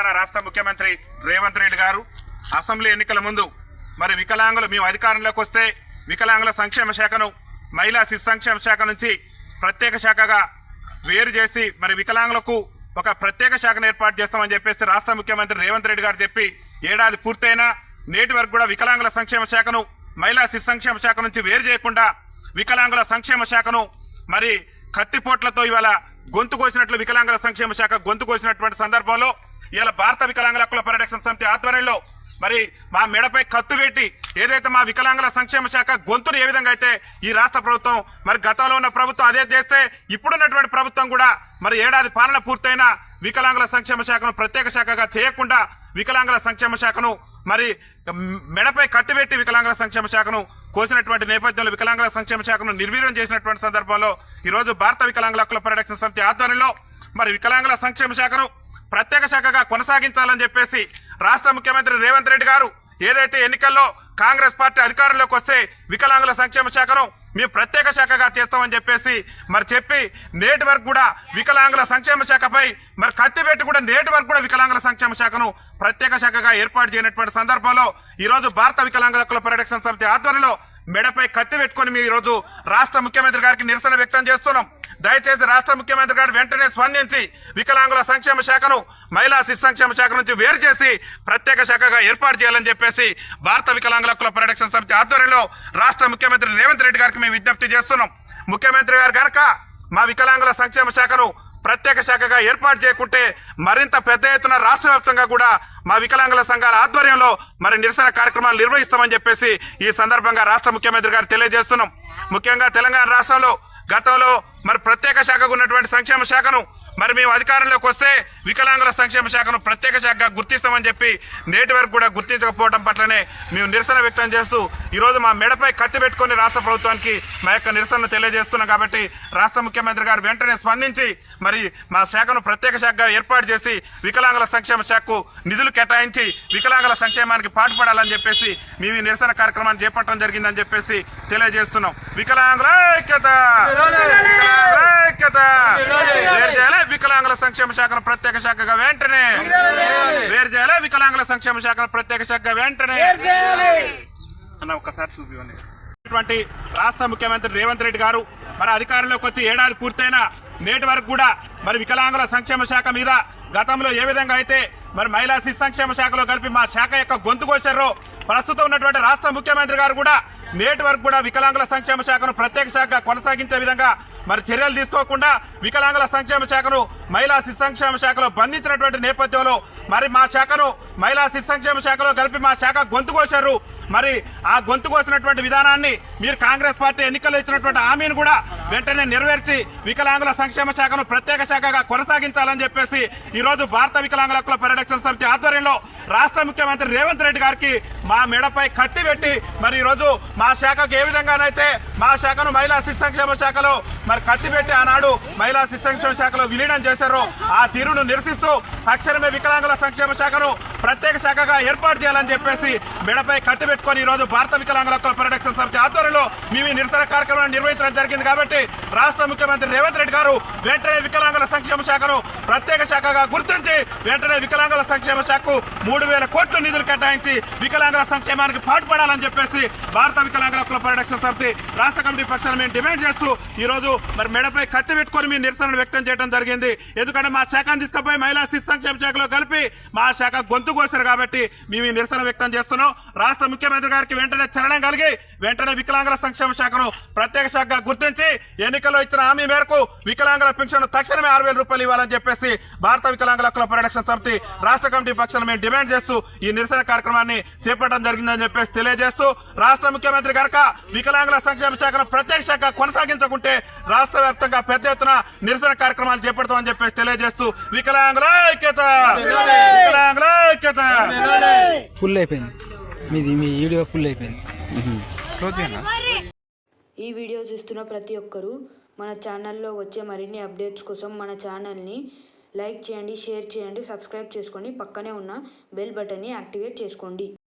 తెలంగాణ రాష్ట్ర ముఖ్యమంత్రి రేవంత్ రెడ్డి గారు అసెంబ్లీ ఎన్నికల ముందు మరి వికలాంగులు మేము అధికారంలోకి వస్తే వికలాంగుల సంక్షేమ శాఖను మహిళా శిశు సంక్షేమ శాఖ నుంచి ప్రత్యేక శాఖగా వేరు చేసి మరి వికలాంగులకు ఒక ప్రత్యేక శాఖను ఏర్పాటు చేస్తామని చెప్పేసి రాష్ట్ర ముఖ్యమంత్రి రేవంత్ రెడ్డి గారు చెప్పి ఏడాది పూర్తయినా నేటి వరకు కూడా వికలాంగుల సంక్షేమ శాఖను మహిళా శిశు సంక్షేమ శాఖ నుంచి వేరు చేయకుండా వికలాంగుల సంక్షేమ శాఖను మరి కత్తిపోట్లతో ఇవాళ గొంతు కోసినట్లు వికలాంగుల సంక్షేమ శాఖ గొంతు కోసినటువంటి సందర్భంలో ఇవాళ భారత వికలాంగుల హక్కుల పరిరక్షణ సమితి ఆధ్వర్యంలో మరి మా మెడపై కత్తు పెట్టి ఏదైతే మా వికలాంగుల సంక్షేమ శాఖ గొంతును ఏ విధంగా అయితే ఈ రాష్ట్ర ప్రభుత్వం మరి గతంలో ఉన్న ప్రభుత్వం అదే చేస్తే ఇప్పుడున్నటువంటి ప్రభుత్వం కూడా మరి ఏడాది పాలన పూర్తయిన వికలాంగుల సంక్షేమ శాఖను ప్రత్యేక శాఖగా చేయకుండా వికలాంగుల సంక్షేమ శాఖను మరి మెడపై కత్తి పెట్టి వికలాంగుల సంక్షేమ శాఖను కోసినటువంటి నేపథ్యంలో వికలాంగుల సంక్షేమ శాఖను నిర్వీర్యం చేసినటువంటి సందర్భంలో ఈరోజు భారత వికలాంగుల హక్కుల పరిరక్షణ సమితి ఆధ్వర్యంలో మరి వికలాంగుల సంక్షేమ శాఖను ప్రత్యేక శాఖగా కొనసాగించాలని చెప్పేసి రాష్ట్ర ముఖ్యమంత్రి రేవంత్ రెడ్డి గారు ఏదైతే ఎన్నికల్లో కాంగ్రెస్ పార్టీ అధికారంలోకి వస్తే వికలాంగుల సంక్షేమ శాఖను మేము ప్రత్యేక శాఖగా చేస్తామని చెప్పేసి మరి చెప్పి నేటి వరకు కూడా వికలాంగుల సంక్షేమ శాఖపై మరి కత్తి పెట్టి కూడా నేటి వరకు కూడా వికలాంగుల సంక్షేమ శాఖను ప్రత్యేక శాఖగా ఏర్పాటు చేయనటువంటి సందర్భంలో ఈరోజు భారత వికలాంగుల కుల పరిరక్షణ సమితి ఆధ్వర్యంలో మెడపై కత్తి పెట్టుకొని మేము ఈరోజు రాష్ట్ర ముఖ్యమంత్రి గారికి నిరసన వ్యక్తం చేస్తున్నాం. దయచేసి రాష్ట్ర ముఖ్యమంత్రి గారు వెంటనే స్పందించి వికలాంగుల సంక్షేమ శాఖను మహిళా శిశు సంక్షేమ శాఖ నుంచి వేరు చేసి ప్రత్యేక శాఖగా ఏర్పాటు చేయాలని చెప్పేసి భారత వికలాంగుల హక్కుల పరిరక్షణ సమితి ఆధ్వర్యంలో రాష్ట్ర ముఖ్యమంత్రి రేవంత్ రెడ్డి గారికి మేము విజ్ఞప్తి చేస్తున్నాం. ముఖ్యమంత్రి గారు కనుక మా వికలాంగుల సంక్షేమ శాఖను ప్రత్యేక శాఖగా ఏర్పాటు చేయకుంటే మరింత పెద్ద ఎత్తున రాష్ట్ర వ్యాప్తంగా కూడా మా వికలాంగుల సంఘాల ఆధ్వర్యంలో మరి నిరసన కార్యక్రమాలు నిర్వహిస్తామని చెప్పేసి ఈ సందర్భంగా రాష్ట్ర ముఖ్యమంత్రి గారు తెలియజేస్తున్నాం. ముఖ్యంగా తెలంగాణ రాష్ట్రంలో గతంలో మరి ప్రత్యేక శాఖకు ఉన్నటువంటి సంక్షేమ శాఖను మరి మేము అధికారంలోకి వస్తే వికలాంగుల సంక్షేమ శాఖను ప్రత్యేక శాఖగా గుర్తిస్తామని చెప్పి నేటి వరకు కూడా గుర్తించకపోవడం పట్లనే మేము నిరసన వ్యక్తం చేస్తూ ఈరోజు మా మెడపై కత్తి పెట్టుకుని రాష్ట్ర ప్రభుత్వానికి మా యొక్క నిరసన తెలియజేస్తున్నాం కాబట్టి రాష్ట్ర ముఖ్యమంత్రి గారు వెంటనే స్పందించి మరి మా శాఖను ప్రత్యేక శాఖగా ఏర్పాటు చేసి వికలాంగుల సంక్షేమ శాఖకు నిధులు కేటాయించి వికలాంగుల సంక్షేమానికి పాటుపడాలని చెప్పేసి మేము ఈ నిరసన కార్యక్రమాన్ని చేపట్టడం జరిగిందని చెప్పేసి తెలియజేస్తున్నాం. వికలాంగుల ఐక్యత! వికలాంగుల ఐక్యత! వికలాంగుల సంక్షేమ శాఖను ప్రత్యేక శాఖగా వెంటనే వేరు చేయాలి వికలాంగుల సంక్షేమ శాఖను ప్రత్యేక శాఖగా వెంటనే అన్న ఒక్కసారి చూపివ్వండి. రాష్ట్ర ముఖ్యమంత్రి రేవంత్ రెడ్డి గారు మరి అధికారంలోకి వచ్చి ఏడాది పూర్తయిన నేటి వరకు కూడా మరి వికలాంగుల సంక్షేమ శాఖ మీద గతంలో ఏ విధంగా అయితే మరి మహిళా శిశు సంక్షేమ శాఖలో కలిపి మా శాఖ యొక్క గొంతు కోసారో ప్రస్తుతం ఉన్నటువంటి రాష్ట్ర ముఖ్యమంత్రి గారు కూడా నేటి వరకు కూడా వికలాంగుల సంక్షేమ శాఖను ప్రత్యేక శాఖగా కొనసాగించే విధంగా మరి చర్యలు తీసుకోకుండా వికలాంగుల సంక్షేమ శాఖను మహిళా శిశు సంక్షేమ శాఖలో బంధించినటువంటి నేపథ్యంలో మరి మా శాఖను మహిళా శిశు సంక్షేమ శాఖలో కలిపి మా శాఖ గొంతు కోశారు. మరి ఆ గొంతు కోసినటువంటి విధానాన్ని మీరు కాంగ్రెస్ పార్టీ ఎన్నికల్లో ఇచ్చినటువంటి హామీని కూడా వెంటనే నెరవేర్చి వికలాంగుల సంక్షేమ శాఖను ప్రత్యేక శాఖగా కొనసాగించాలని చెప్పేసి ఈరోజు భారత వికలాంగుల హక్కుల పరిరక్షణ సమితి ఆధ్వర్యంలో రాష్ట్ర ముఖ్యమంత్రి రేవంత్ రెడ్డి గారికి మా మెడపై కత్తి పెట్టి మరి ఈరోజు మా శాఖకు ఏ విధంగానైతే మా శాఖను మహిళా శిశు సంక్షేమ శాఖలో మరి కత్తి పెట్టి ఆనాడు మహిళా శిశు సంక్షేమ శాఖలో విలీనం చేశారో. ఆ తీరును నిరసిస్తూ తక్షణమే వికలాంగుల సంక్షేమ శాఖను ప్రత్యేక శాఖగా ఏర్పాటు చేయాలని చెప్పేసి మెడపై కత్తి పెట్టుకొని ఈ రోజు భారత వికలాంగుల హక్కుల పరిరక్షణ సమితి ఆధ్వర్యంలో మేము ఈ నిరసన కార్యక్రమాన్ని నిర్వహించడం జరిగింది కాబట్టి రాష్ట్ర ముఖ్యమంత్రి రేవంత్ రెడ్డి గారు వెంటనే వికలాంగుల సంక్షేమ శాఖను ప్రత్యేక శాఖగా గుర్తించి వెంటనే వికలాంగుల సంక్షేమ శాఖకు మూడు వేల కోట్ల నిధులు కేటాయించి వికలాంగుల సంక్షేమానికి పాటుపడాలని చెప్పేసి భారత వికలాంగుల హక్కుల పరిరక్షణ సమితి రాష్ట్ర కమిటీ పక్షాన మేము డిమాండ్ చేస్తూ ఈ రోజు మరి మెడపై కత్తి పెట్టుకొని మీ నిరసన వ్యక్తం చేయడం జరిగింది. ఎందుకంటే మా శాఖను తీసుకుపోయి మహిళా శిశు సంక్షేమ శాఖలో కలిపి మా శాఖ గొంతు కోసారు కాబట్టి మేము ఈ నిరసన వ్యక్తం చేస్తున్నాం. రాష్ట్ర ముఖ్యమంత్రి గారికి వెంటనే చలనం కలిగి వెంటనే వికలాంగుల సంక్షేమ శాఖను ప్రత్యేక శాఖగా గుర్తించి ఎన్నికల్లో ఇచ్చిన హామీ మేరకు వికలాంగుల పెన్షన్ తక్షణమే ఆరు వేల రూపాయలు ఇవ్వాలని చెప్పేసి భారత వికలాంగుల హక్కుల పరిరక్షణ సమితి రాష్ట్ర కమిటీ పక్షాన మేము డిమాండ్ చేస్తూ ఈ నిరసన కార్యక్రమాన్ని చేపట్టడం జరిగిందని చెప్పేసి తెలియజేస్తూ రాష్ట్ర ముఖ్యమంత్రి కనుక వికలాంగుల సంక్షేమ శాఖను ప్రత్యేక శాఖ కొనసాగించకుంటే రాష్ట్ర వ్యాప్తంగా పెద్ద ఎత్తున నిరసన కార్యక్రమాలు చేపడతామని చెప్పేసి తెలియజేస్తూ వికలాంగుల ఐక్యత. వికలాంగుల ఐక్యత. ఫుల్ అయిపోయింది మీది మీ వీడియో ఫుల్ అయిపోయింది ఈ వీడియో చూస్తున్న ప్రతి ఒక్కరూ మన ఛానల్లో వచ్చే మరిన్ని అప్డేట్స్ కోసం మన ఛానల్ని లైక్ చేయండి షేర్ చేయండి సబ్స్క్రైబ్ చేసుకోండి పక్కనే ఉన్న బెల్ బటన్ని యాక్టివేట్ చేసుకోండి.